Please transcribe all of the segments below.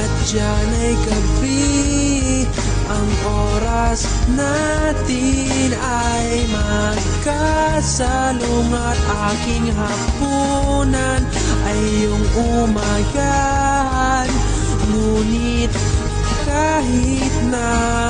at dyan ay gabi Ang oras natin ay magkasalong At aking hapunan ay yung umagahan Ngunit kahit na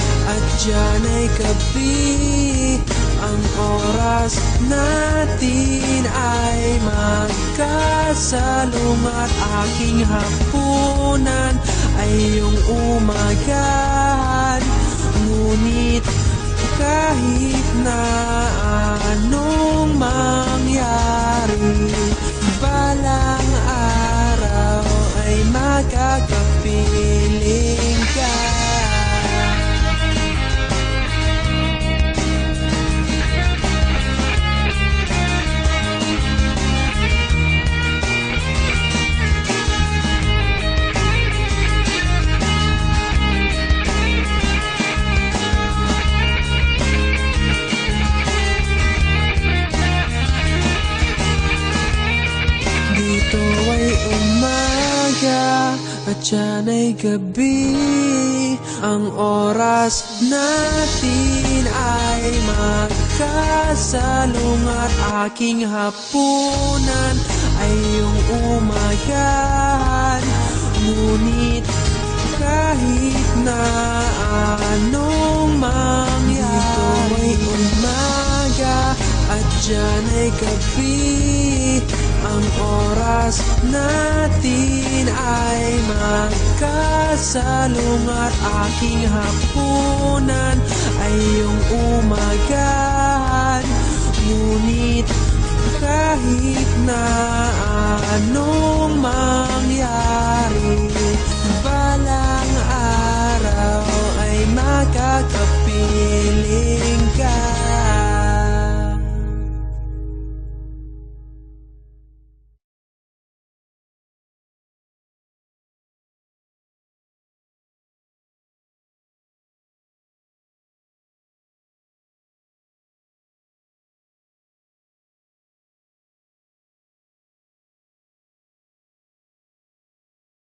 at dyan ay gabi. Ang oras natin ay magkasalong At aking hapunan ay yung umagahan Ngunit kahit na anong mangyari Balang araw ay magkakapiling umaga at dyan ay gabi. Ang oras natin ay magkasalong At aking hapunan ay yung umagahan. Ngunit kahit na anong mangyari Dito ay umaga at dyan ay gabi oras natin ay magkasalong At aking hapunan ay yung umagahan. Ngunit kahit na